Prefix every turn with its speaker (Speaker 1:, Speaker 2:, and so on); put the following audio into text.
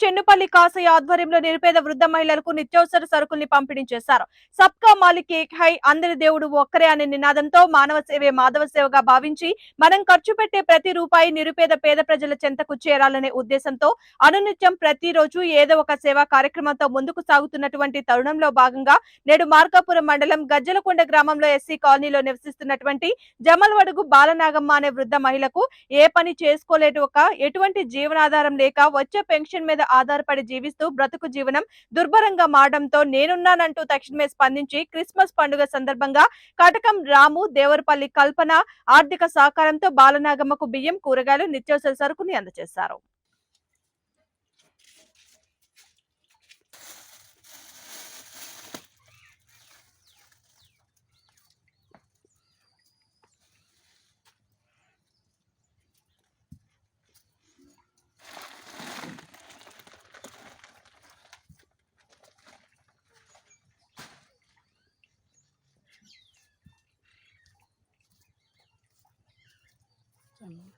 Speaker 1: చెన్నుపల్లి కాసయ్య ఆధ్వర్యంలో నిరుపేద వృద్ధ మహిళలకు నిత్యావసర సరుకుల్ని పంపిణీ చేశారు సబ్కా మాలిక్ ఏక్ హై అందరి దేవుడు ఒక్కరే అనే నినాదంతో మానవ సేవే మాధవ సేవగా భావించి మనం ఖర్చు పెట్టే ప్రతి రూపాయి నిరుపేద పేద ప్రజల చెంతకు చేరాలనే ఉద్దేశంతో అనునిత్యం ప్రతిరోజు ఏదో ఒక సేవా కార్యక్రమంతో ముందుకు సాగుతున్నటువంటి తరుణంలో భాగంగా నేడు మార్కాపురం మండలం గజ్జలకొండ గ్రామంలో ఎస్సీ కాలనీలో నివసిస్తున్నటువంటి జమల్వడుగు బాలనాగమ్మ అనే వృద్ధ మహిళకు ఏ పని చేసుకోలేటు ఒక ఎటువంటి జీవనాధారం లేక వచ్చే పెన్షన్ మీద ఆధారపడి జీవిస్తూ బ్రతుకు జీవనం దుర్భరంగా మారడంతో నేనున్నానంటూ తక్షణమే స్పందించి క్రిస్మస్ పండుగ సందర్భంగా కటకం రాము దేవరపల్లి కల్పన ఆర్థిక సహకారంతో బాలనాగమ్మకు బియ్యం కూరగాయలు నిత్యావసర సరుకుని అందజేశారు. 嗯